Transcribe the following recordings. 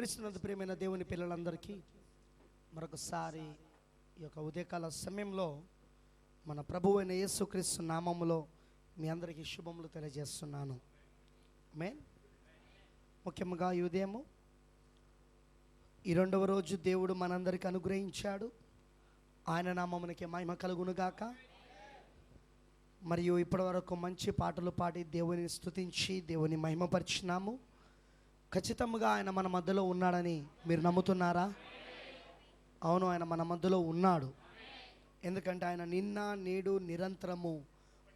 క్రీస్తునంత ప్రియమైన దేవుని పిల్లలందరికీ మరొకసారి ఈ యొక్క ఉదయకాల సమయంలో మన ప్రభు అయిన యేసుక్రీస్తు నామములో మీ అందరికీ శుభములు తెలియజేస్తున్నాను. మే ముఖ్యంగా ఈ ఉదయము ఈ రెండవ రోజు దేవుడు మనందరికి అనుగ్రహించాడు. ఆయన నామమునికి మహిమ కలుగునుగాక. మరియు ఇప్పటివరకు మంచి పాటలు పాడి దేవుని స్తుతించి దేవుని మహిమపరిచినాము. ఖచ్చితంగా ఆయన మన మధ్యలో ఉన్నాడని మీరు నమ్ముతున్నారా? అవును ఆయన మన మధ్యలో ఉన్నాడు. ఎందుకంటే ఆయన నిన్న నేడు నిరంతరము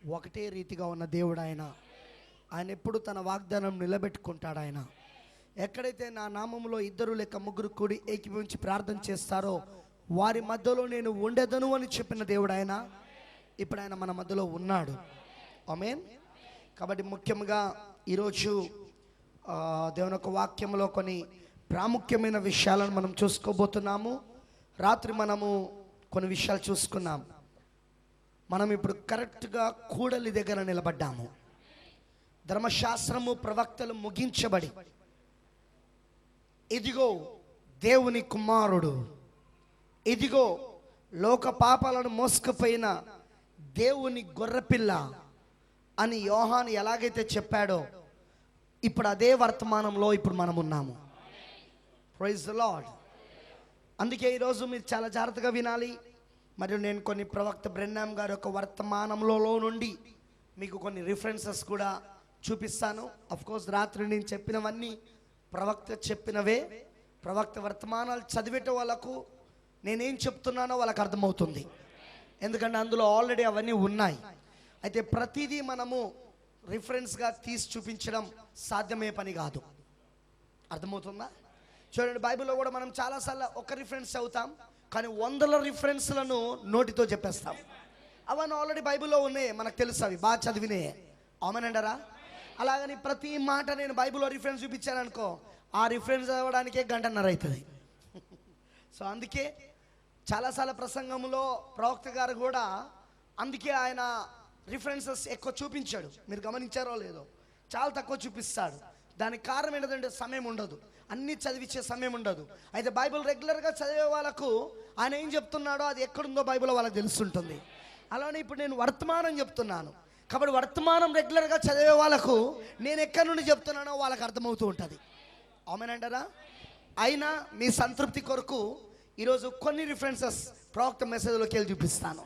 ఒకటే రీతిగా ఉన్న దేవుడు ఆయన. ఆయన ఎప్పుడు తన వాగ్దానం నిలబెట్టుకుంటాడు ఆయన. ఎక్కడైతే నా నామములో ఇద్దరు లేక ముగ్గురు కూడి ఏకీభవించి ప్రార్థన చేస్తారో వారి మధ్యలో నేను ఉండేదను అని చెప్పిన దేవుడు ఆయన. ఇప్పుడు ఆయన మన మధ్యలో ఉన్నాడు. అమేన్ కాబట్టి ముఖ్యంగా ఈరోజు దేవుని యొక్క వాక్యంలో కొన్ని ప్రాముఖ్యమైన విషయాలను మనం చూసుకోబోతున్నాము. రాత్రి మనము కొన్ని విషయాలు చూసుకున్నాం. మనం ఇప్పుడు కరెక్ట్గా కూడలి దగ్గర నిలబడ్డాము. ధర్మశాస్త్రము ప్రవక్తలు ముగించబడి ఇదిగో దేవుని కుమారుడు ఇదిగో లోక పాపాలను మోసుకుపోయిన దేవుని గొర్రెపిల్ల అని యోహాన్ ఎలాగైతే చెప్పాడో ఇప్పుడు అదే వర్తమానంలో ఇప్పుడు మనం ఉన్నాము. ప్రైజ్ ద లాడ్ అందుకే ఈరోజు మీరు చాలా జాగ్రత్తగా వినాలి. మరియు నేను కొన్ని ప్రవక్త బ్రెన్నాం గారి యొక్క వర్తమానంలో నుండి మీకు కొన్ని రిఫరెన్సెస్ కూడా చూపిస్తాను. కోర్స్ రాత్రి నేను చెప్పినవన్నీ ప్రవక్త చెప్పినవే. ప్రవక్త వర్తమానాలు చదివేట వాళ్ళకు నేనేం చెప్తున్నానో వాళ్ళకి అర్థమవుతుంది. ఎందుకంటే అందులో ఆల్రెడీ అవన్నీ ఉన్నాయి. అయితే ప్రతిదీ మనము రిఫరెన్స్గా తీసి చూపించడం సాధ్యమే పని కాదు. అర్థమవుతుందా? చూడండి బైబిల్లో కూడా మనం చాలాసార్లు ఒక రిఫరెన్స్ అవుతాం కానీ వందల రిఫరెన్స్లను నోటితో చెప్పేస్తాం. అవన్నీ ఆల్రెడీ బైబిల్లో ఉన్నాయి మనకు తెలుసు అవి బాగా చదివినే. అవునండరా అలాగని ప్రతి మాట నేను బైబిల్లో రిఫరెన్స్ చూపించాను అనుకో ఆ రిఫరెన్స్ చదవడానికే గంటన్నర అవుతుంది సో అందుకే చాలాసార్లు ప్రసంగంలో ప్రవక్త గారు కూడా అందుకే ఆయన రిఫరెన్సెస్ ఎక్కువ చూపించాడు. మీరు గమనించారో లేదో. చాలా తక్కువ చూపిస్తాడు. దానికి కారణం ఏంటంటే సమయం ఉండదు. అన్నీ చదివించే సమయం ఉండదు. అయితే బైబిల్ రెగ్యులర్గా చదివే వాళ్ళకు ఆయన ఏం చెప్తున్నాడో అది ఎక్కడుందో బైబిల్ వాళ్ళకి తెలుస్తుంటుంది. అలానే ఇప్పుడు నేను వర్తమానం చెప్తున్నాను. కాబట్టి వర్తమానం రెగ్యులర్గా చదివే వాళ్ళకు నేను ఎక్కడి నుండి చెప్తున్నానో వాళ్ళకి అర్థమవుతూ ఉంటుంది. అవునంటారా అయినా మీ సంతృప్తి కొరకు ఈరోజు కొన్ని రిఫరెన్సెస్ ప్రవక్త మెసేజ్లోకి వెళ్ళి చూపిస్తాను.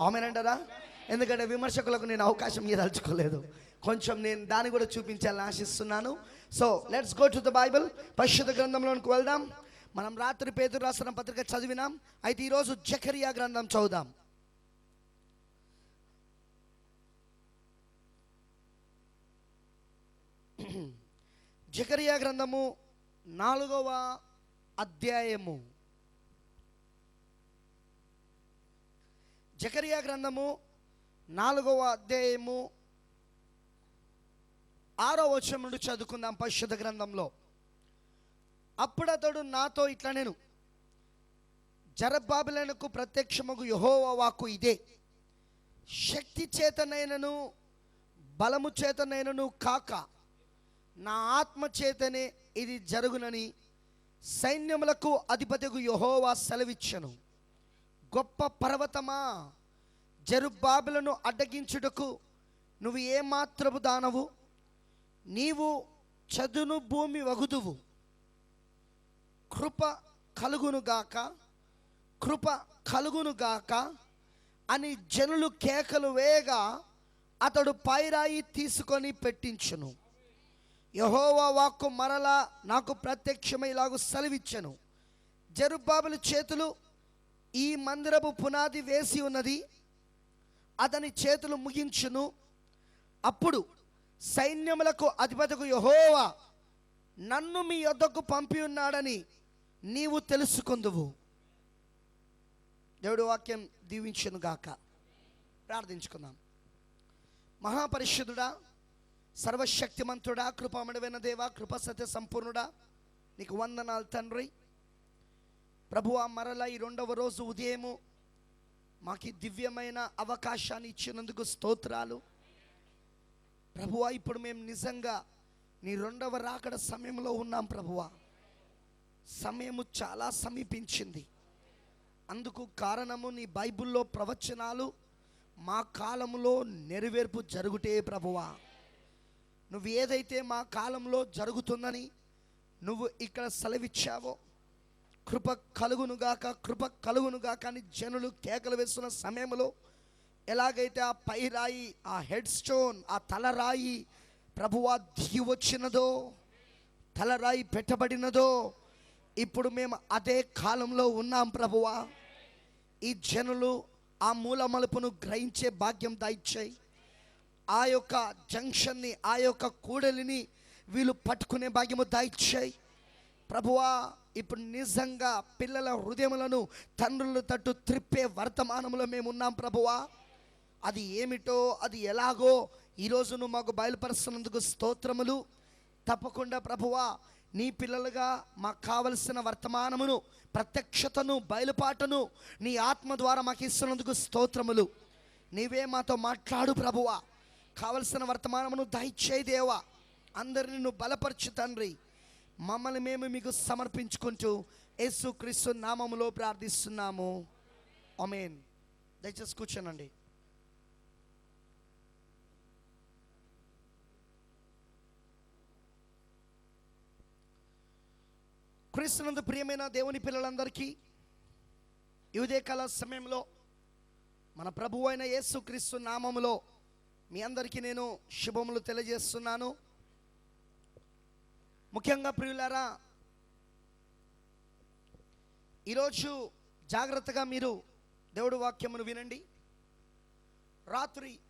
అవునంటారా ఎందుకంటే విమర్శకులకు నేను అవకాశం ఇదలుచుకోలేదు కొంచెం నేను దాన్ని కూడా చూపించాలని ఆశిస్తున్నాను. So let's go to the Bible పరిశుద్ధ గ్రంథంలోనికి వెళ్దాం. మనం రాత్రి పేదరు రాసిన పత్రిక చదివినాం. అయితే ఈరోజు జకరియా గ్రంథం చదువుదాం. జకరియా గ్రంథము నాలుగవ అధ్యాయము. జకరియా గ్రంథము నాలుగవ అధ్యాయము ఆరో వచనం నుండి చదువుకుందాం పరిశుద్ధ గ్రంథంలో. అప్పుడు అతడు నాతో ఇట్లా నేను జరబాబులకు ప్రత్యక్షముకు యహోవా ఇదే. శక్తి చేతనైనను బలము చేతనైనను కాక నా ఆత్మ చేతనే ఇది జరుగునని సైన్యములకు అధిపతికు యహోవా సెలవిచ్చను. గొప్ప పర్వతమా? జరుబాబులను అడ్డగించుటకు నువ్వు ఏమాత్రపు దానవు? నీవు చదును భూమి వగుదువు. కృప కలుగునుగాక కృప కలుగునుగాక అని జనులు కేకలు వేయగా అతడు పైరాయి తీసుకొని పెట్టించును. యహోవా వాక్కు మరలా నాకు ప్రత్యక్షమై సెలవిచ్చను. జరుబాబుల చేతులు ఈ మందిరపు పునాది వేసి ఉన్నది. అతని చేతులు ముగించును. అప్పుడు సైన్యములకు అధిపతికు యహోవా నన్ను మీ యొద్దకు పంపి ఉన్నాడని నీవు తెలుసుకుందువు. దేవుడు వాక్యం దీవించును గాక. ప్రార్థించుకుందాం. మహాపరిషుద్ధుడా సర్వశక్తిమంతుడా కృపామడవైన దేవా కృప సత్య సంపూర్ణుడా నీకు వందనాలు తండ్రి. ప్రభువా మరలా ఈ రెండవ రోజు ఉదయము మాకు దివ్యమైన అవకాశాన్ని ఇచ్చినందుకు స్తోత్రాలు. ప్రభువా ఇప్పుడు మేము నిజంగా నీ రెండవ రాకడ సమయంలో ఉన్నాం ప్రభువా. సమయము చాలా సమీపించింది. అందుకు కారణము నీ బైబిల్లో ప్రవచనాలు మా కాలంలో నెరవేర్పు జరుగుటే ప్రభువా. నువ్వు ఏదైతే మా కాలంలో జరుగుతుందని నువ్వు ఇక్కడ సెలవిచ్చావో కృప కలుగునుగాక కృప కలుగునుగాక అని జనులు కేకలు వేస్తున్న సమయంలో ఎలాగైతే ఆ పై రాయి ఆ హెడ్ స్టోన్ ఆ తలరాయి ప్రభువా దిగి వచ్చినదో తలరాయి పెట్టబడినదో ఇప్పుడు మేము అదే కాలంలో ఉన్నాం ప్రభువా. ఈ జనులు ఆ మూల మలుపును గ్రహించే భాగ్యం దాయిచ్చాయి. ఆ యొక్క జంక్షన్ని ఆ యొక్క కూడలిని వీళ్ళు పట్టుకునే భాగ్యము దాయిచ్చాయి. ప్రభువా ఇప్పుడు నిజంగా పిల్లల హృదయములను తండ్రుల తట్టు త్రిప్పే వర్తమానంలో మేము ఉన్నాం ప్రభువా. అది ఏమిటో అది ఎలాగో ఈరోజు నువ్వు మాకు బయలుపరుస్తున్నందుకు స్తోత్రములు. తప్పకుండా ప్రభువా నీ పిల్లలుగా మాకు కావలసిన వర్తమానమును ప్రత్యక్షతను బయలుపాటును నీ ఆత్మ ద్వారా మాకు ఇస్తున్నందుకు స్తోత్రములు. నీవే మాతో మాట్లాడు ప్రభువా. కావలసిన వర్తమానమును దయచేయి దేవా. అందరిని నువ్వు బలపరచు తండ్రి. మమ్మల్ని మేము మీకు సమర్పించుకుంటూ యేసు క్రీస్తు నామములో ప్రార్థిస్తున్నాము. అమేన్ దయచేసి కూర్చోనండి. క్రీస్తునందు ప్రియమైన దేవుని పిల్లలందరికీ యువదేకాల సమయంలో మన ప్రభు అయిన యేసు క్రీస్తు నామములో మీ అందరికీ నేను శుభములు తెలియజేస్తున్నాను. ముఖ్యంగా ప్రియులారా ఈరోజు జాగ్రత్తగా మీరు దేవుడు వాక్యమును వినండి. రాత్రి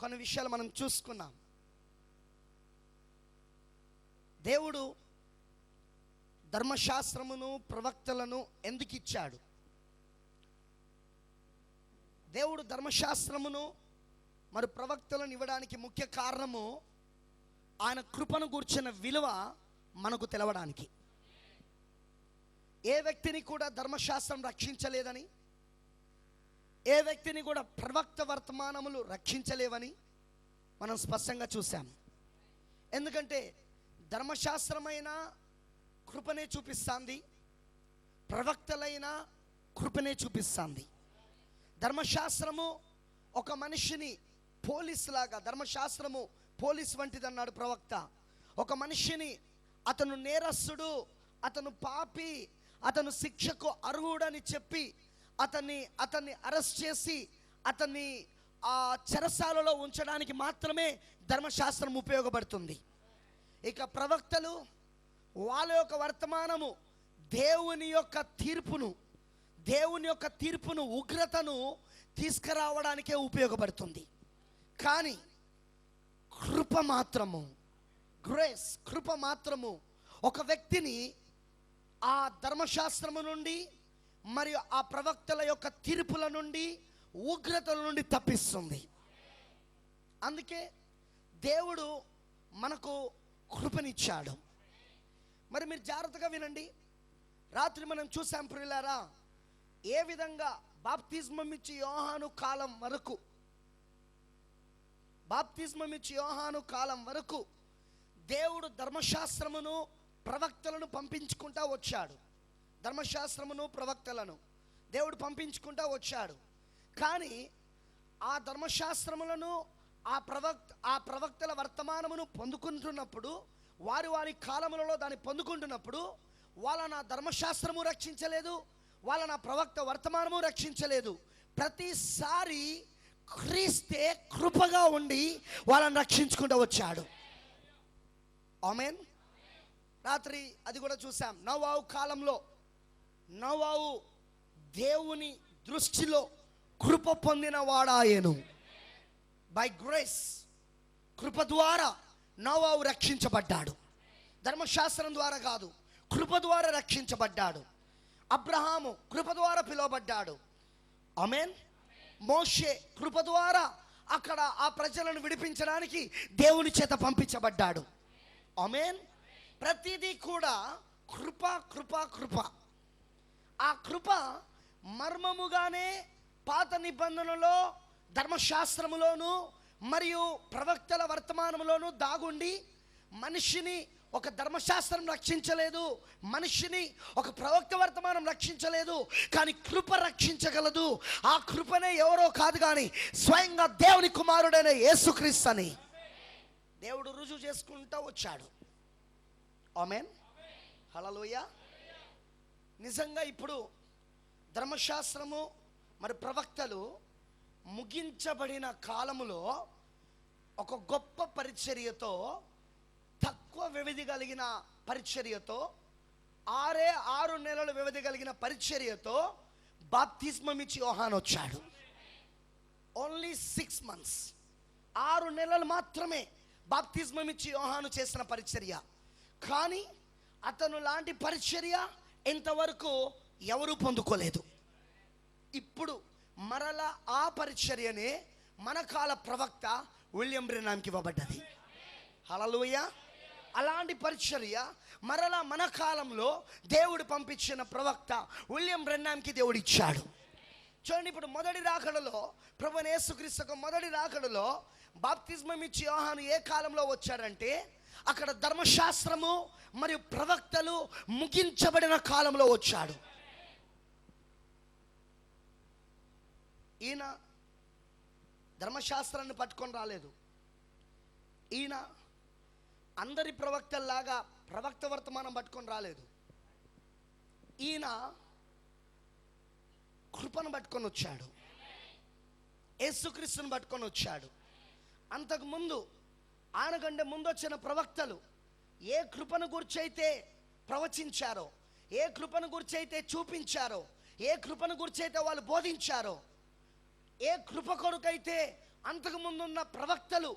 కొన్ని విషయాలు మనం చూసుకున్నాం. దేవుడు ధర్మశాస్త్రమును ప్రవక్తలను ఎందుకు ఇచ్చాడు? దేవుడు ధర్మశాస్త్రమును మరి ప్రవక్తలను ఇవ్వడానికి ముఖ్య కారణము ఆయన కృపను కూర్చున్న విలువ మనకు తెలవడానికి. ఏ వ్యక్తిని కూడా ధర్మశాస్త్రం రక్షించలేదని ఏ వ్యక్తిని కూడా ప్రవక్త వర్తమానములు రక్షించలేవని మనం స్పష్టంగా చూసాం ఎందుకంటే ధర్మశాస్త్రమైన కృపనే చూపిస్తుంది ప్రవక్తలైన కృపనే చూపిస్తుంది. ధర్మశాస్త్రము ఒక మనిషిని పోలీస్ లాగా ధర్మశాస్త్రము పోలీస్ వంటిది అన్నాడు ప్రవక్త. ఒక మనిషిని అతను నేరస్తుడు అతను పాపి అతను శిక్షకు అర్హుడని చెప్పి అతన్ని అతన్ని అరెస్ట్ చేసి అతన్ని ఆ చెరసాలలో ఉంచడానికి మాత్రమే ధర్మశాస్త్రం ఉపయోగపడుతుంది. ఇక ప్రవక్తలు వాళ్ళ యొక్క వర్తమానము దేవుని యొక్క తీర్పును దేవుని యొక్క తీర్పును ఉగ్రతను తీసుకురావడానికే ఉపయోగపడుతుంది. కానీ కృప మాత్రము. గ్రేస్ కృప మాత్రము. ఒక వ్యక్తిని ఆ ధర్మశాస్త్రము నుండి మరియు ఆ ప్రవక్తల యొక్క తీర్పుల నుండి ఉగ్రతల నుండి తప్పిస్తుంది. అందుకే దేవుడు మనకు కృపనిచ్చాడు. మరి మీరు జాగ్రత్తగా వినండి. రాత్రి మనం చూసాం ప్రియులారా ఏ విధంగా బాప్తిజమం ఇచ్చి యోహాను కాలం వరకు బాప్తిజమం ఇచ్చి యోహాను కాలం వరకు దేవుడు ధర్మశాస్త్రమును ప్రవక్తలను పంపించుకుంటా వచ్చాడు. ధర్మశాస్త్రమును ప్రవక్తలను దేవుడు పంపించుకుంటా వచ్చాడు. కానీ ఆ ధర్మశాస్త్రములను ఆ ప్రవక్త ఆ ప్రవక్తల వర్తమానమును పొందుకుంటున్నప్పుడు వారి వారి కాలములలో దాన్ని పొందుకుంటున్నప్పుడు వాళ్ళ నా ధర్మశాస్త్రము రక్షించలేదు వాళ్ళ నా ప్రవక్త వర్తమానము రక్షించలేదు. ప్రతిసారి క్రీస్తే కృపగా ఉండి వాళ్ళని రక్షించుకుంటూ వచ్చాడు. ఆమెన్? రాత్రి అది కూడా చూసాం. నవావు కాలంలో నవావు దేవుని దృష్టిలో కృప పొందిన వాడాయను. బై గ్రేస్ కృప ద్వారా నోవావు రక్షించబడ్డాడు. ధర్మశాస్త్రం ద్వారా కాదు కృప ద్వారా రక్షించబడ్డాడు. అబ్రహాము కృప ద్వారా పిలువబడ్డాడు. అమేన్ మోషే కృప ద్వారా అక్కడ ఆ ప్రజలను విడిపించడానికి దేవుని చేత పంపించబడ్డాడు. అమేన్ ప్రతిదీ కూడా కృప కృప కృప. ఆ కృప మర్మముగానే పాత నిబంధనలో ధర్మశాస్త్రములోను మరియు ప్రవక్తల వర్తమానంలోనూ దాగుండి మనిషిని ఒక ధర్మశాస్త్రం రక్షించలేదు మనిషిని ఒక ప్రవక్త వర్తమానం రక్షించలేదు కానీ కృప రక్షించగలదు. ఆ కృపనే ఎవరో కాదు కానీ స్వయంగా దేవుని కుమారుడైన యేసుక్రీస్తు అని దేవుడు రుజువు చేసుకుంటూ వచ్చాడు. ఆమెన్. హలలోయ నిజంగా ఇప్పుడు ధర్మశాస్త్రము మరి ప్రవక్తలు ముగించబడిన కాలములో ఒక గొప్ప పరిచర్యతో తక్కువ వ్యవధి కలిగిన పరిచర్యతో ఆరే ఆరు నెలల వ్యవధి కలిగిన పరిచర్యతో బాప్తిస్మం ఇచ్చి యోహాన్ వచ్చాడు. ఓన్లీ సిక్స్ మంత్స్ ఆరు నెలలు మాత్రమే బాప్తిస్మం ఇచ్చి యోహాను చేసిన పరిచర్య. కానీ అతను లాంటి పరిచర్య ఇంతవరకు ఎవరు పొందుకోలేదు. ఇప్పుడు మరల ఆ పరిచర్యనే మన కాల ప్రవక్త విలియం బ్రెనామ్కి ఇవ్వబడ్డది. హలలుయ్యా అలాంటి పరిచర్య మరలా మన కాలంలో దేవుడు పంపించిన ప్రవక్త విలియం బ్రెన్నాంకి దేవుడు ఇచ్చాడు. చూడండి ఇప్పుడు మొదటి రాకడలో ప్రభు యేసుక్రీస్తుకు మొదటి రాకడలో బాప్తిజమం ఇచ్చి యోహాను ఏ కాలంలో వచ్చాడంటే అక్కడ ధర్మశాస్త్రము మరియు ప్రవక్తలు ముగించబడిన కాలంలో వచ్చాడు. ఈయన ధర్మశాస్త్రాన్ని పట్టుకొని రాలేదు. ఈయన అందరి ప్రవక్తల్లాగా ప్రవక్త వర్తమానం పట్టుకొని రాలేదు. ఈయన కృపను పట్టుకొని వచ్చాడు. యేసుక్రీస్తుని పట్టుకొని వచ్చాడు. అంతకు ముందు ఆయనకంటే ముందు వచ్చిన ప్రవక్తలు ఏ కృపను గుర్చైతే ప్రవచించారో ఏ కృపను గుర్చైతే చూపించారో ఏ కృపను గుర్చైతే వాళ్ళు బోధించారో ఏ కృప కొరకైతే అంతకు ముందున్న ప్రవక్తలు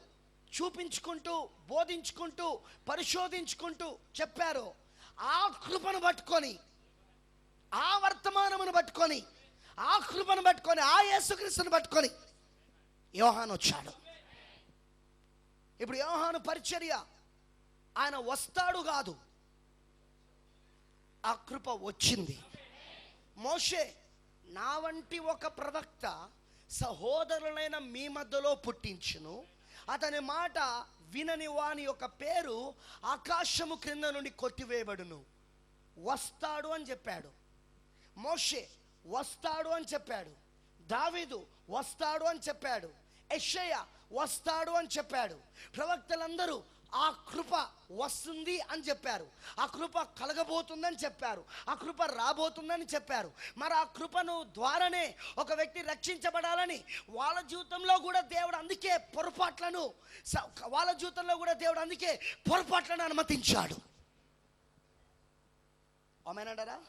చూపించుకుంటూ బోధించుకుంటూ పరిశోధించుకుంటూ చెప్పారో. ఆ కృపను పట్టుకొని ఆ వర్తమానమును పట్టుకొని ఆ కృపను పట్టుకొని ఆ యేసుక్రీస్తుని పట్టుకొని యోహాను వచ్చాడు. ఇప్పుడు యోహాను పరిచర్య ఆయన వస్తాడు కాదు. ఆ కృప వచ్చింది. మోషే నా వంటి ఒక ప్రవక్త సహోదరులైన మీ మధ్యలో పుట్టించును. అతని మాట వినని వాని యొక్క పేరు ఆకాశము క్రింద నుండి కొట్టివేయబడును. వస్తాడు అని చెప్పాడు. మోషే వస్తాడు అని చెప్పాడు. దావీదు వస్తాడు అని చెప్పాడు. యెషయ వస్తాడు అని చెప్పాడు. ప్రవక్తలందరూ ఆ కృప వస్తుంది అని చెప్పారు. ఆ కృప కలగబోతుందని చెప్పారు. ఆ కృప రాబోతుందని చెప్పారు. మరి ఆ కృపను ద్వారానే ఒక వ్యక్తి రక్షించబడాలని వాళ్ళ జీవితంలో కూడా దేవుడు అందుకే పొరపాట్లను స- వాళ్ళ జీవితంలో కూడా దేవుడు అందుకే పొరపాట్లను అనుమతించాడు. ఆమెనంటారా?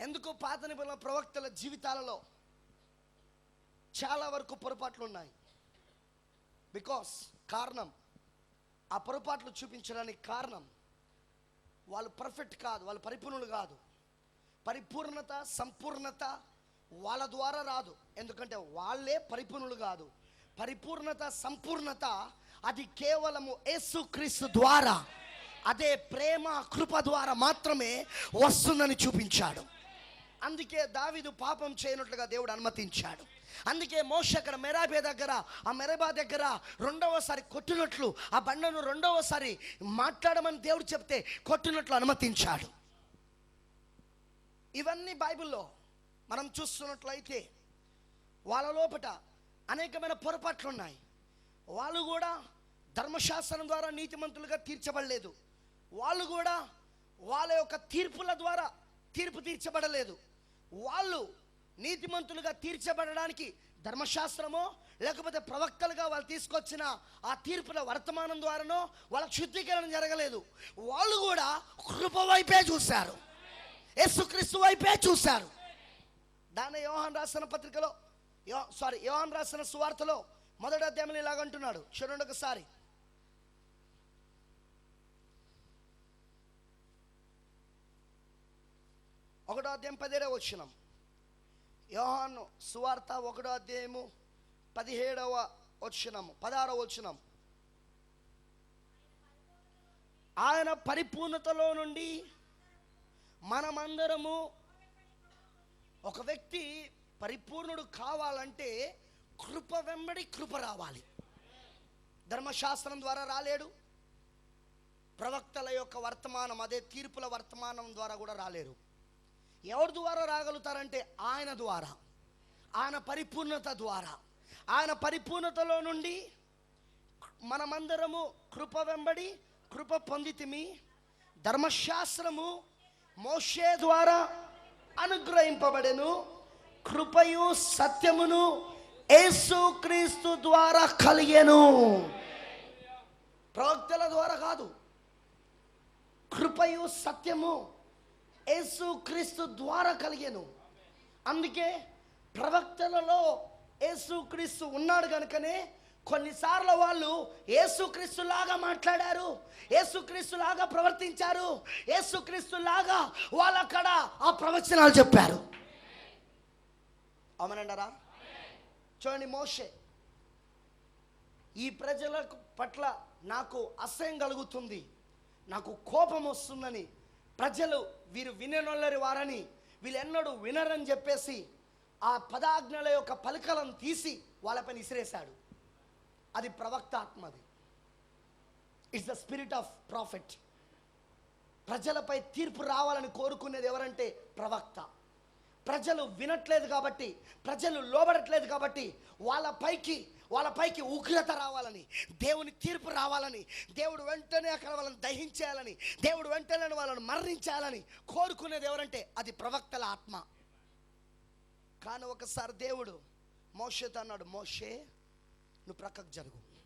ఎందుకు పాత నిబంధన ప్రవక్తల జీవితాలలో చాలా వరకు పొరపాట్లు ఉన్నాయి? బికాస్ కారణం ఆ పొరపాట్లు చూపించడానికి కారణం వాళ్ళు పర్ఫెక్ట్ కాదు వాళ్ళు పరిపూర్ణులు కాదు. పరిపూర్ణత సంపూర్ణత వాళ్ళ ద్వారా రాదు. ఎందుకంటే వాళ్ళే పరిపూర్ణులు కాదు. పరిపూర్ణత సంపూర్ణత అది కేవలము యేసుక్రీస్తు ద్వారా అదే ప్రేమ కృప ద్వారా మాత్రమే వస్తుందని చూపించాడు. అందుకే దావిదు పాపం చేయనట్లుగా దేవుడు అనుమతించాడు. అందుకే మోష అక్కడ మెరాబే దగ్గర ఆ మెరబా దగ్గర రెండవసారి కొట్టినట్లు ఆ బండను రెండవసారి మాట్లాడమని దేవుడు చెప్తే కొట్టినట్లు అనుమతించాడు. ఇవన్నీ బైబిల్లో మనం చూస్తున్నట్లయితే వాళ్ళ లోపట అనేకమైన పొరపాట్లు ఉన్నాయి. వాళ్ళు కూడా ధర్మశాస్త్రం ద్వారా నీతిమంతులుగా తీర్చబడలేదు. వాళ్ళు కూడా వాళ్ళ యొక్క తీర్పుల ద్వారా తీర్పు తీర్చబడలేదు. వాళ్ళు నీతిమంతులుగా తీర్చబడడానికి ధర్మశాస్త్రమో లేకపోతే ప్రవక్తలుగా వాళ్ళు తీసుకొచ్చిన ఆ తీర్పుల వర్తమానం ద్వారానో వాళ్ళ శుద్ధీకరణ జరగలేదు. వాళ్ళు కూడా కృప వైపే చూశారు. యేసుక్రీస్తు వైపే చూశారు. దాని యోహాన్ రాసిన పత్రికలో యో సారీ యోహాన్ రాసిన సువార్తలో మొదటి అధ్యాయంలో ఇలాగంటున్నాడు చూడండి ఒకసారి. ఒకటో అధ్యాయం పదిహేడవ వచ్చినాం యోహాను సువార్త ఒకటో అధ్యాయము పదిహేడవ వచ్చినము పదహారవ వచ్చినం ఆయన పరిపూర్ణతలో నుండి మనమందరము ఒక వ్యక్తి పరిపూర్ణుడు కావాలంటే కృప వెంబడి కృప రావాలి. ధర్మశాస్త్రం ద్వారా రాలేడు. ప్రవక్తల యొక్క వర్తమానం అదే తీర్పుల వర్తమానం ద్వారా కూడా రాలేరు. ఎవరి ద్వారా రాగలుగుతారంటే ఆయన ద్వారా ఆయన పరిపూర్ణత ద్వారా. ఆయన పరిపూర్ణతలో నుండి మనమందరము కృప వెంబడి కృప పొందితిమి. ధర్మశాస్త్రము మోషే ద్వారా అనుగ్రహింపబడెను. కృపయు సత్యమును యేసుక్రీస్తు ద్వారా కలిగెను. ప్రవక్తల ద్వారా కాదు కృపయు సత్యము యేసుక్రీస్తు ద్వారా కలిగాను. అందుకే ప్రవక్తలలో యేసుక్రీస్తు ఉన్నాడు కనుకనే కొన్నిసార్లు వాళ్ళు ఏసుక్రీస్తులాగా మాట్లాడారు ఏసుక్రీస్తులాగా ప్రవర్తించారు ఏసుక్రీస్తులాగా వాళ్ళు అక్కడ ఆ ప్రవచనాలు చెప్పారు. అవునండరా చూడండి మోషే. ఈ ప్రజల పట్ల నాకు అసహ్యం కలుగుతుంది నాకు కోపం వస్తుందని ప్రజలు వీరు విననొల్లరి వారని వీళ్ళెన్నడూ వినరని చెప్పేసి ఆ పదాజ్ఞల యొక్క పలకలను తీసి వాళ్ళపైన ఇసిరేశాడు. అది ప్రవక్త ఆత్మది it's the spirit of prophet ప్రజలపై తీర్పు రావాలని కోరుకునేది ఎవరంటే ప్రవక్త. ప్రజలు వినట్లేదు కాబట్టి ప్రజలు లోబడట్లేదు కాబట్టి వాళ్ళ పైకి వాళ్ళ పైకి ఉగ్రత రావాలని దేవుని తీర్పు రావాలని దేవుడు వెంటనే అక్కడ వాళ్ళని దహించేయాలని దేవుడు వెంటనే వాళ్ళని మరణించాలని కోరుకునేది ఎవరంటే అది ప్రవక్తల ఆత్మ. కానీ ఒకసారి దేవుడు మోషేతో అన్నాడు మోషే నువ్వు ప్రక్కకు జరుగు.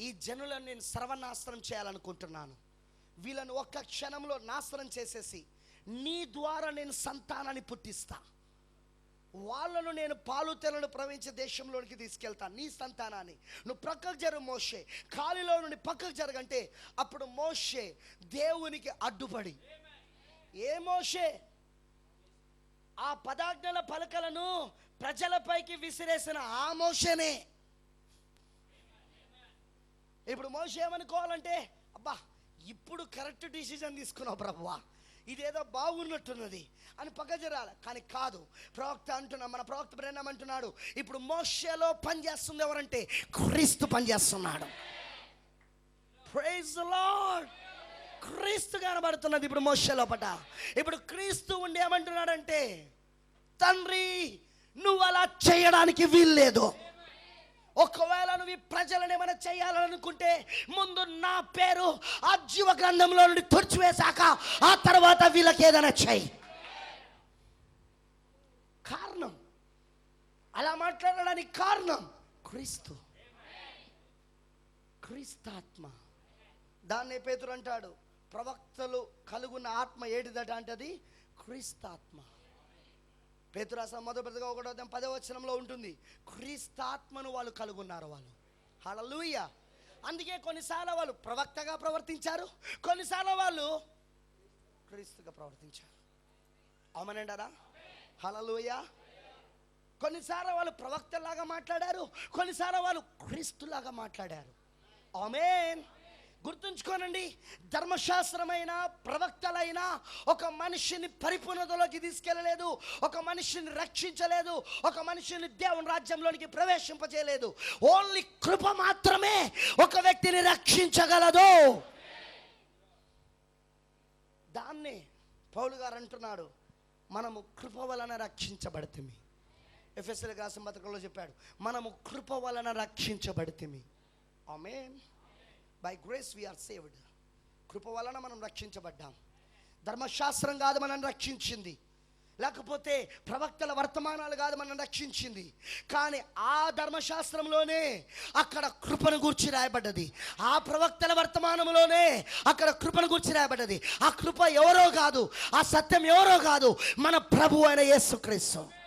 ఈ జనులను నేను సర్వనాశనం చేయాలనుకుంటున్నాను. వీళ్ళని ఒక్క క్షణంలో నాశనం చేసేసి నీ ద్వారా నేను సంతానాన్ని పుట్టిస్తా. వాళ్ళను నేను పాలు తెలను ప్రవహించే దేశంలోనికి తీసుకెళ్తా నీ సంతానాన్ని. నువ్వు ప్రక్కకు జరు మోషే. కాలిలో నుండి పక్కకు జరగంటే అప్పుడు మోషే దేవునికి అడ్డుపడి. ఏ మోషే? ఆ పదాజ్ఞల పలకలను ప్రజలపైకి విసిరేసిన ఆ మోషనే. ఇప్పుడు మోషే ఏమనుకోవాలంటే అబ్బా ఇప్పుడు కరెక్ట్ డిసిజన్ తీసుకున్నావు ప్రభువా. ఇదేదో బాగున్నట్టున్నది అని పక్క కానీ కాదు. ప్రవక్త అంటున్నా మన ప్రవక్త బ్రహ్మ అంటున్నాడు? ఇప్పుడు మోషలో పనిచేస్తుంది ఎవరంటే క్రీస్తు పనిచేస్తున్నాడు ప్రైజ్ లార్డ్ క్రీస్తు కనబడుతున్నది ఇప్పుడు మోషే లోపట. ఇప్పుడు క్రీస్తు ఉండి ఏమంటున్నాడంటే తండ్రి నువ్వు అలా చేయడానికి వీల్లేదు. ఒకవేళ నువ్వు ఈ ప్రజలను ఏమైనా చేయాలనుకుంటే ముందు నా పేరు ఆ జీవ గ్రంథంలో నుండి తుడిచివేశాక ఆ తర్వాత వీళ్ళకి ఏదైనా చేయి. కారణం. అలా మాట్లాడడానికి కారణం క్రీస్తు. క్రీస్తాత్మ. దాన్నే పేతురు అంటాడు. ప్రవక్తలు కలుగున్న ఆత్మ ఏడిదట అంటది క్రీస్తాత్మ. పేతురాస మొదటిగా ఒకటో అధ్యాయం పదో వచనంలో ఉంటుంది క్రీస్తాత్మను వాళ్ళు కలుగున్నారు వాళ్ళు. హల్లెలూయా అందుకే కొన్నిసార్లు వాళ్ళు ప్రవక్తగా ప్రవర్తించారు కొన్నిసార్లు వాళ్ళు క్రీస్తుగా ప్రవర్తించారు. అవుమనంటారా హల్లెలూయా కొన్నిసార్లు వాళ్ళు ప్రవక్తలాగా మాట్లాడారు కొన్నిసార్లు వాళ్ళు క్రీస్తులాగా మాట్లాడారు. ఆమెన్ గుర్తుంచుకోనండి ధర్మశాస్త్రమైన ప్రవక్తలైన ఒక మనిషిని పరిపూర్ణతలోకి తీసుకెళ్ళలేదు ఒక మనిషిని రక్షించలేదు ఒక మనిషిని దేవుని రాజ్యంలోనికి ప్రవేశింపజేయలేదు ఓన్లీ కృప మాత్రమే ఒక వ్యక్తిని రక్షించగలదు. దాన్ని పౌలు గారు అంటున్నాడు మనము కృప వలన రక్షించబడితిమి. ఎఫ్ఎస్ఎల్ రాసిన పత్రికలో చెప్పాడు మనము కృప వలన రక్షించబడితిమి. ఆమె by grace we are saved కృప వలన మనం రక్షించబడ్డాం. ధర్మశాస్త్రం కాదు మనం రక్షించింది. లేకపోతే ప్రవక్తల వర్తమానాలు కాదు మనం రక్షించింది. కానీ ఆ ధర్మశాస్త్రంలోనే అక్కడ కృపను గూర్చి రాయబడ్డది. ఆ ప్రవక్తల వర్తమానంలోనే అక్కడ కృపను గూర్చి రాయబడ్డది. ఆ కృప ఎవరో కాదు ఆ సత్యం ఎవరో కాదు మన ప్రభు అయిన యేసుక్రీస్తు.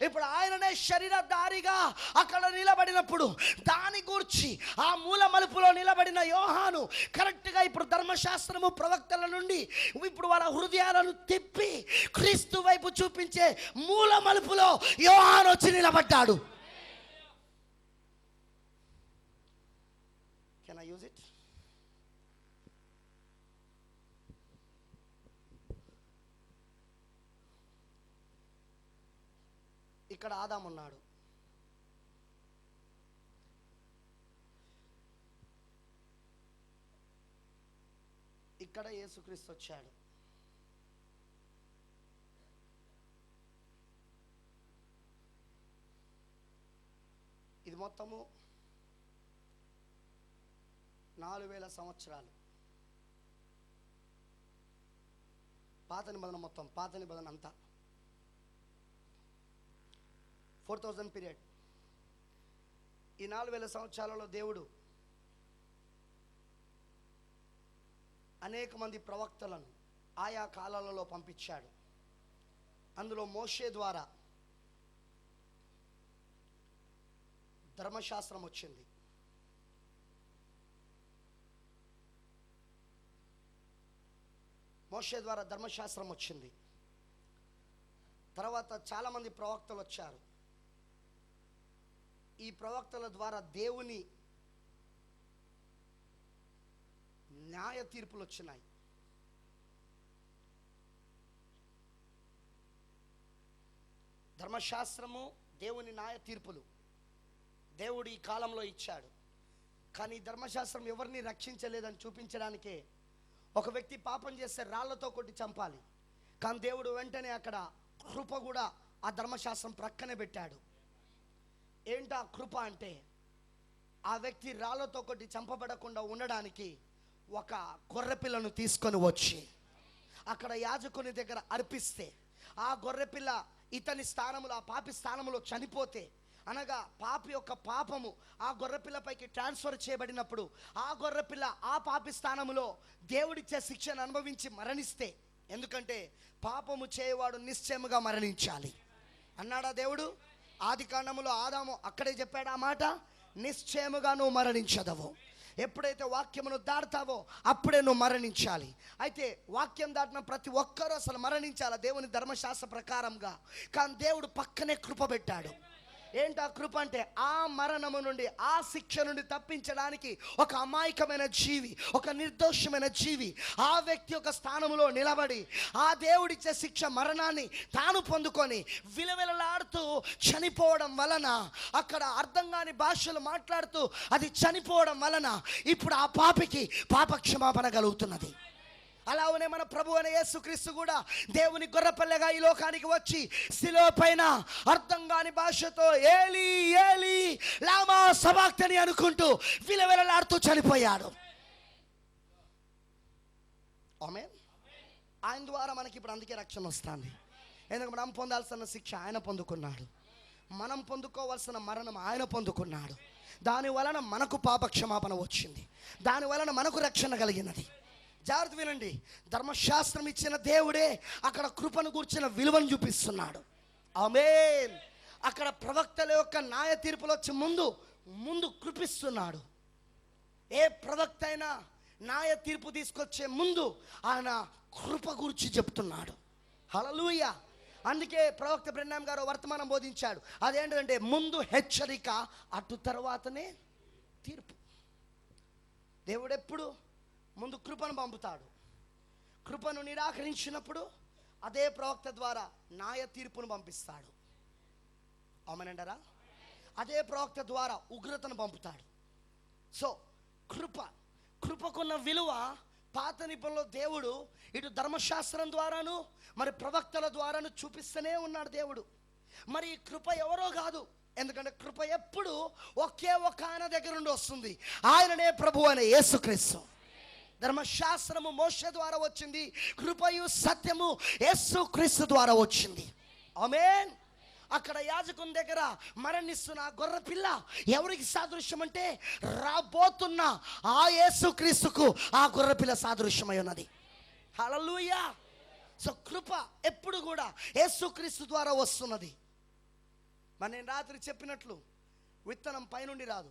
ఇప్పుడు ఆయననే శరీరధారిగా అక్కడ నిలబడినప్పుడు దాని గూర్చి ఆ మూల మలుపులో నిలబడిన యోహాను కరెక్ట్గా ఇప్పుడు ధర్మశాస్త్రము ప్రవక్తల నుండి ఇప్పుడు వాళ్ళ హృదయాలను తిప్పి క్రీస్తు వైపు చూపించే మూల మలుపులో యోహాను వచ్చి నిలబడ్డాడు. కెన్ ఐ యూజ్ ఇట్ ఇక్కడ ఆదాం ఉన్నాడు ఇక్కడ యేసుక్రీస్తు వచ్చాడు. ఇది మొత్తము నాలుగు వేల సంవత్సరాలు. పాత నిబంధన మొత్తం పాత నిబంధన అంతా. Four thousand period. ఈ నాలుగు వేల సంవత్సరాలలో దేవుడు అనేక మంది ప్రవక్తలను ఆయా కాలాలలో పంపించాడు. అందులో మోషే ద్వారా ధర్మశాస్త్రం వచ్చింది. మోషే ద్వారా ధర్మశాస్త్రం వచ్చింది. తర్వాత చాలామంది ప్రవక్తలు వచ్చారు. ఈ ప్రవక్తల ద్వారా దేవుని న్యాయ తీర్పులు వచ్చినాయి ధర్మశాస్త్రము దేవుని న్యాయ తీర్పులు దేవుడు ఈ కాలంలో ఇచ్చాడు. కానీ ధర్మశాస్త్రం ఎవరిని రక్షించలేదని చూపించడానికే ఒక వ్యక్తి పాపం చేస్తే రాళ్ళతో కొట్టి చంపాలి. కానీ దేవుడు వెంటనే అక్కడ కృప కూడా ఆ ధర్మశాస్త్రం ప్రక్కనే పెట్టాడు. ఏంటా కృప అంటే ఆ వ్యక్తి రాళ్ళతో ఒకటి చంపబడకుండా ఉండడానికి ఒక గొర్రెపిల్లను తీసుకొని వచ్చి అక్కడ యాజకుని దగ్గర అర్పిస్తే ఆ గొర్రెపిల్ల ఇతని స్థానములో ఆ పాపి స్థానములో చనిపోతే అనగా పాపి యొక్క పాపము ఆ గొర్రెపిల్లపైకి ట్రాన్స్ఫర్ చేయబడినప్పుడు ఆ గొర్రెపిల్ల ఆ పాపి స్థానములో దేవుడిచ్చే శిక్షను అనుభవించి మరణిస్తే ఎందుకంటే పాపము చేయవాడు నిశ్చయముగా మరణించాలి. అన్నాడా దేవుడు? ఆది కాండములో ఆదాము అక్కడే చెప్పాడు ఆ మాట నిశ్చయముగా నువ్వు మరణించదవు. ఎప్పుడైతే వాక్యమును దాడతావో అప్పుడే నువ్వు మరణించాలి. అయితే వాక్యం దాటిన ప్రతి ఒక్కరూ అసలు మరణించాలి దేవుని ధర్మశాస్త్ర ప్రకారంగా? కానీ దేవుడు పక్కనే కృప పెట్టాడు. ఏంటి ఆ కృప అంటే? ఆ మరణము నుండి ఆ శిక్ష నుండి తప్పించడానికి ఒక అమాయకమైన జీవి ఒక నిర్దోషమైన జీవి ఆ వ్యక్తి యొక్క స్థానంలో నిలబడి ఆ దేవుడిచ్చే శిక్ష మరణాన్ని తాను పొందుకొని విలవిలలాడుతూ చనిపోవడం వలన అక్కడ అర్థం కాని భాషలు మాట్లాడుతూ అది చనిపోవడం వలన ఇప్పుడు ఆ పాపికి పాప క్షమాపణ కలుగుతున్నది. అలానే మన ప్రభు అనే యేసుక్రీస్తు కూడా దేవుని గొర్రెపల్లెగా ఈ లోకానికి వచ్చి శిలో పైన అర్థం కాని భాషతో ఏలి ఏలి లామా సబాక్తని అనుకుంటూ విలవిలలాడుతూ చనిపోయాడు. ఆమె ఆయన ద్వారా మనకి ఇప్పుడు అందుకే రక్షణ వస్తుంది. ఎందుకంటే మనం పొందాల్సిన శిక్ష ఆయన పొందుకున్నాడు. మనం పొందుకోవాల్సిన మరణం ఆయన పొందుకున్నాడు. దాని వలన మనకు పాప క్షమాపణ వచ్చింది. దాని వలన మనకు రక్షణ కలిగినది. జాగ్రత్త వినండి. ధర్మశాస్త్రం ఇచ్చిన దేవుడే అక్కడ కృపను కూర్చిన విలువను చూపిస్తున్నాడు. ఆమేన్. అక్కడ ప్రవక్తల యొక్క న్యాయ తీర్పులు వచ్చే ముందు ముందు కృపిస్తున్నాడు. ఏ ప్రవక్త అయినా న్యాయ తీర్పు తీసుకొచ్చే ముందు ఆయన కృప గురించి చెప్తున్నాడు. హలలుయ అందుకే ప్రవక్త బ్రహ్నాం గారు వర్తమానం బోధించాడు. అదేంటంటే ముందు హెచ్చరిక అటు తర్వాతనే తీర్పు. దేవుడు ఎప్పుడు ముందు కృపను పంపుతాడు. కృపను నిరాకరించినప్పుడు అదే ప్రవక్త ద్వారా న్యాయ తీర్పును పంపిస్తాడు. అవునండరా అదే ప్రవక్త ద్వారా ఉగ్రతను పంపుతాడు. సో కృప కృపకున్న విలువ పాత నిపుణులో దేవుడు ఇటు ధర్మశాస్త్రం ద్వారాను మరి ప్రవక్తల ద్వారాను చూపిస్తూనే ఉన్నాడు దేవుడు. మరి కృప ఎవరో కాదు. ఎందుకంటే కృప ఎప్పుడు ఒకే ఒక ఆయన దగ్గర నుండి వస్తుంది. ఆయననే ప్రభు అనే యేసుక్రీస్తు. ధర్మశాస్త్రము మోష ద్వారా వచ్చింది. కృపయు సత్యము యస్సు క్రీస్తు ద్వారా వచ్చింది. ఆమెన్. అక్కడ యాజకుని దగ్గర మరణిస్తున్న గొర్ర పిల్ల ఎవరికి సాదృశ్యం అంటే రాబోతున్న ఆ యేసు క్రీస్తుకు ఆ గొర్ర పిల్ల సాదృశ్యమై ఉన్నది. హల్లెలూయా. సో కృప ఎప్పుడు కూడా యేసుక్రీస్తు ద్వారా వస్తున్నది. మరి నేను రాత్రి చెప్పినట్లు విత్తనం పైనుండి రాదు.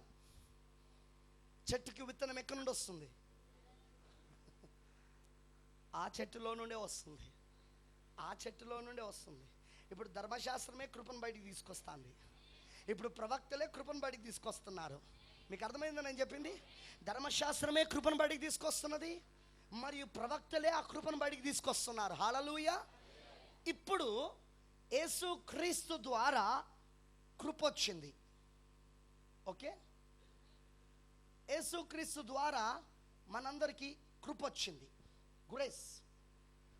చెట్టుకి విత్తనం ఎక్కడి నుండి వస్తుంది? ఆ చెట్టులో నుండే వస్తుంది. ఆ చెట్టులో నుండే వస్తుంది. ఇప్పుడు ధర్మశాస్త్రమే కృపను బయటికి తీసుకొస్తుంది. ఇప్పుడు ప్రవక్తలే కృపను బయటికి తీసుకొస్తున్నారు. మీకు అర్థమైందా నేను చెప్పింది? ధర్మశాస్త్రమే కృపను బయటికి తీసుకొస్తున్నది మరియు ప్రవక్తలే ఆ కృపను బయటికి తీసుకొస్తున్నారు. హాలలుయ ఇప్పుడు యేసు క్రీస్తు ద్వారా కృప వచ్చింది. ఓకే? యేసుక్రీస్తు ద్వారా మనందరికీ కృప వచ్చింది. గ్రేస్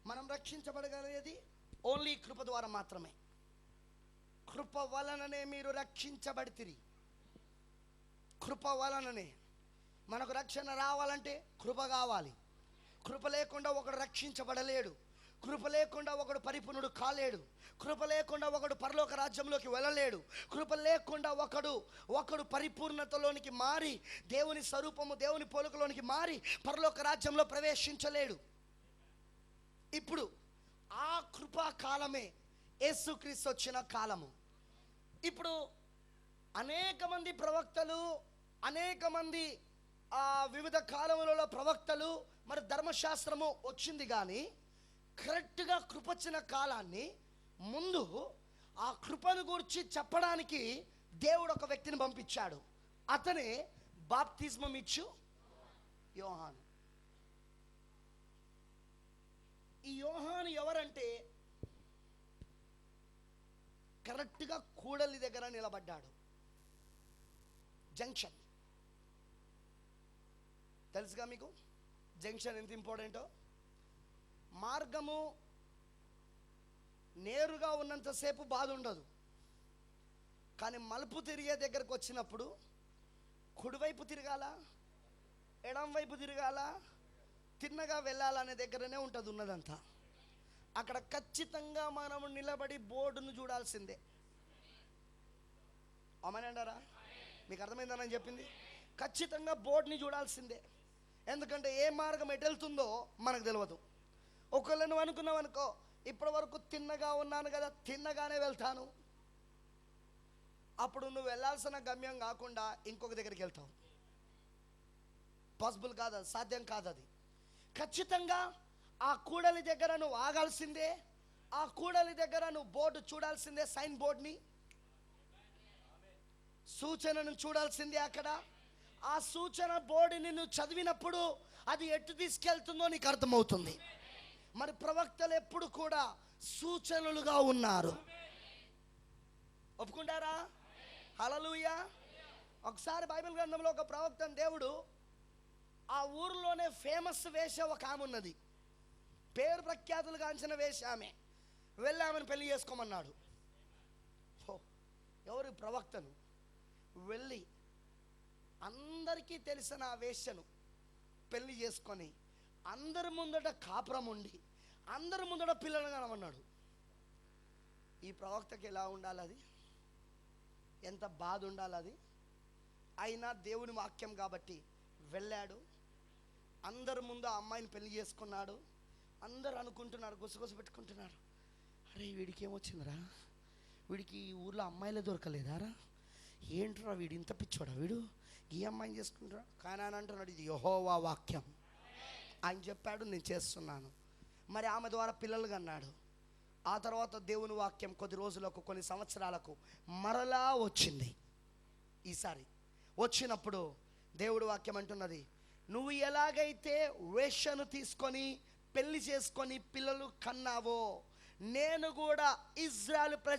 మనం రక్షించబడగలిగేది ఓన్లీ కృప ద్వారా మాత్రమే. కృప వలననే మీరు రక్షించబడితిరి. కృప వలననే. మనకు రక్షణ రావాలంటే కృప కావాలి. కృప లేకుండా ఒకడు రక్షించబడలేడు. కృప లేకుండా ఒకడు పరిపూర్ణుడు కాలేడు. కృప లేకుండా ఒకడు పరలోక రాజ్యంలోకి వెళ్ళలేడు. కృప లేకుండా ఒకడు ఒకడు పరిపూర్ణతలోనికి మారి దేవుని స్వరూపము దేవుని పోలుకలోనికి మారి పరలోక రాజ్యంలో ప్రవేశించలేడు. ఇప్పుడు ఆ కృపా కాలమే యేసుక్రీస్తు వచ్చిన కాలము. ఇప్పుడు అనేక మంది ప్రవక్తలు అనేక మంది ఆ వివిధ కాలములలో ప్రవక్తలు మరి ధర్మశాస్త్రము వచ్చింది కానీ కరెక్ట్గా కృపచ్చిన కాలాన్ని ముందు ఆ కృపను గురించి చెప్పడానికి దేవుడు ఒక వ్యక్తిని పంపించాడు. అతనే బాప్తిజమం ఇచ్చు యోహాను. ఈ యోహాను ఎవరంటే కరెక్ట్గా కూడలి దగ్గర నిలబడ్డాడు. జంక్షన్. తెలుసుగా మీకు? జంక్షన్ ఎంత ఇంపార్టెంటో? మార్గము నేరుగా ఉన్నంతసేపు బాధ ఉండదు. కానీ మలుపు తిరిగే దగ్గరకు వచ్చినప్పుడు కుడివైపు తిరగాల? ఎడం వైపు తిరగాల? తిన్నగా వెళ్ళాలనే దగ్గరనే ఉంటుంది ఉన్నదంతా. అక్కడ ఖచ్చితంగా మనము నిలబడి బోర్డును చూడాల్సిందే. అమ్మనంటారా మీకు అర్థమైందని చెప్పింది? ఖచ్చితంగా బోర్డుని చూడాల్సిందే. ఎందుకంటే ఏ మార్గం ఎటు వెళ్తుందో మనకు తెలియదు ఒకవేళ నువ్వు అనుకున్నావు అనుకో ఇప్పటి వరకు తిన్నగా ఉన్నాను కదా తిన్నగానే వెళ్తాను. అప్పుడు నువ్వు వెళ్ళాల్సిన గమ్యం కాకుండా ఇంకొక దగ్గరికి వెళ్తావు. పాసిబుల్ కాదు సాధ్యం కాదు అది. ఖచ్చితంగా ఆ కూడలి దగ్గర నువ్వు ఆగాల్సిందే ఆ కూడలి దగ్గర నువ్వు బోర్డు చూడాల్సిందే సైన్ బోర్డ్ని. సూచనను చూడాల్సిందే అక్కడ. ఆ సూచన బోర్డుని నువ్వు చదివినప్పుడు అది ఎటు తీసుకెళ్తుందో నీకు అర్థమవుతుంది. మరి ప్రవక్తలు ఎప్పుడు కూడా సూచనలుగా ఉన్నారు. ఒప్పుకుంటారా? హలలుయా ఒకసారి బైబిల్ గ్రంథంలో ఒక ప్రవక్తను దేవుడు ఆ ఊరిలోనే ఫేమస్ వేష ఒక ఆమె ఉన్నది. పేరు ప్రఖ్యాతులు కాంచిన వేష ఆమె. వెళ్ళి ఆమెను పెళ్ళి చేసుకోమన్నాడు. హో, ప్రవక్తను? వెళ్ళి అందరికీ తెలిసిన ఆ వేషను పెళ్ళి చేసుకొని అందరి ముందట కాపురం ఉండి అందరి ముందట పిల్లలు కనమన్నాడు. ఈ ప్రవక్తకి ఎలా ఉండాలి అది? ఎంత బాధ ఉండాలి అది? అయినా దేవుని వాక్యం కాబట్టి వెళ్ళాడు. అందరి ముందు ఆ అమ్మాయిని పెళ్ళి చేసుకున్నాడు. అందరు అనుకుంటున్నారు గుసగుస పెట్టుకుంటున్నారు. అరే వీడికి ఏమొచ్చిందిరా? వీడికి ఈ ఊర్లో అమ్మాయిలే దొరకలేదారా ఏంట్రా వీడు ఇంత పిచ్చోడా వీడు? ఈ అమ్మాయిని చేసుకుంటారా? కానీ అని అంటున్నాడు ఇది యహోవా వాక్యం. ఆయన చెప్పాడు నేను చేస్తున్నాను. మరి ఆమె ద్వారా పిల్లలు కన్నాడు. ఆ తర్వాత దేవుని వాక్యం కొద్ది రోజులకు కొన్ని సంవత్సరాలకు మరలా వచ్చింది. ఈసారి వచ్చినప్పుడు దేవుడు వాక్యం అంటున్నది నువ్వు ఎలాగైతే వేషను తీసుకొని పెళ్ళి చేసుకొని పిల్లలు కన్నావో నేను కూడా ఇజ్రాయల్ ప్రజ